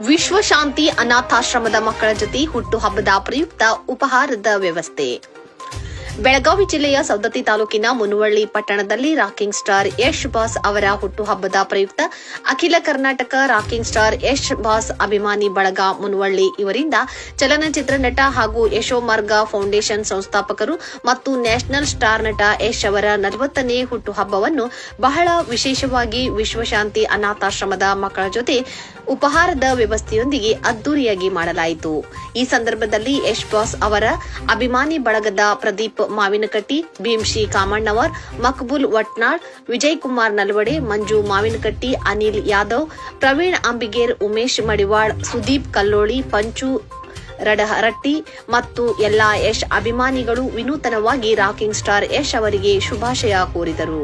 ವಿಶ್ವ ಶಾಂತಿ ಅನಾಥಾಶ್ರಮದ ಮಕ್ಕಳ ಜೊತೆ ಹುಟ್ಟುಹಬ್ಬದ ಪ್ರಯುಕ್ತ ಉಪಹಾರದ ವ್ಯವಸ್ಥೆ. ಬೆಳಗಾವಿ ಜಿಲ್ಲೆಯ ಸವದತ್ತಿ ತಾಲೂಕಿನ ಮುನುವಳ್ಳಿ ಪಟ್ಟಣದಲ್ಲಿ ರಾಕಿಂಗ್ ಸ್ಟಾರ್ ಯಶ್ ಬಾಸ್ ಅವರ ಹುಟ್ಟುಹಬ್ಬದ ಪ್ರಯುಕ್ತ ಅಖಿಲ Karnataka rocking star Yash boss ಅಭಿಮಾನಿ ಬಳಗ ಮುನುವಳ್ಳಿ ಇವರಿಂದ ಚಲನಚಿತ್ರ ನಟ ಹಾಗೂ ಯಶೋಮಾರ್ಗ ಫೌಂಡೇಶನ್ ಸಂಸ್ಥಾಪಕರು ಮತ್ತು ನ್ಯಾಷನಲ್ ಸ್ಟಾರ್ ನಟ ಯಶ್ ಅವರ ನಲವತ್ತನೇ ಹುಟ್ಟುಹಬ್ಬವನ್ನು ಬಹಳ ವಿಶೇಷವಾಗಿ ವಿಶ್ವಶಾಂತಿ ಅನಾಥಾಶ್ರಮದ ಮಕ್ಕಳ ಜೊತೆ ಉಪಹಾರದ ವ್ಯವಸ್ಥೆಯೊಂದಿಗೆ ಅದ್ದೂರಿಯಾಗಿ ಮಾಡಲಾಯಿತು. ಈ ಸಂದರ್ಭದಲ್ಲಿ ಯಶ್ ಬಾಸ್ ಅವರ ಅಭಿಮಾನಿ ಬಳಗದ ಪ್ರದೀಪ್ ಮಾವಿನಕಟ್ಟಿ ಭೀಮ್ಶಿ ಕಾಮಣ್ಣವರ್, ಮಕ್ಬುಲ್ ವಟ್ನಾಳ್ ವಿಜಯ್ ಕುಮಾರ್ ನಲ್ವಡೆ, ಮಂಜು ಮಾವಿನಕಟ್ಟಿ, ಅನಿಲ್ ಯಾದವ್, ಪ್ರವೀಣ್ ಅಂಬಿಗೇರ್, ಉಮೇಶ್ ಮಡಿವಾಳ್, ಸುದೀಪ್ ಕಲ್ಲೋಳಿ, ಪಂಚು ರಡಹರಟ್ಟಿ ಮತ್ತು ಎಲ್ಲಾ ಯಶ್ ಅಭಿಮಾನಿಗಳು ವಿನೂತನವಾಗಿ ರಾಕಿಂಗ್ ಸ್ಟಾರ್ ಯಶ್ ಅವರಿಗೆ ಶುಭಾಶಯ ಕೋರಿದರು.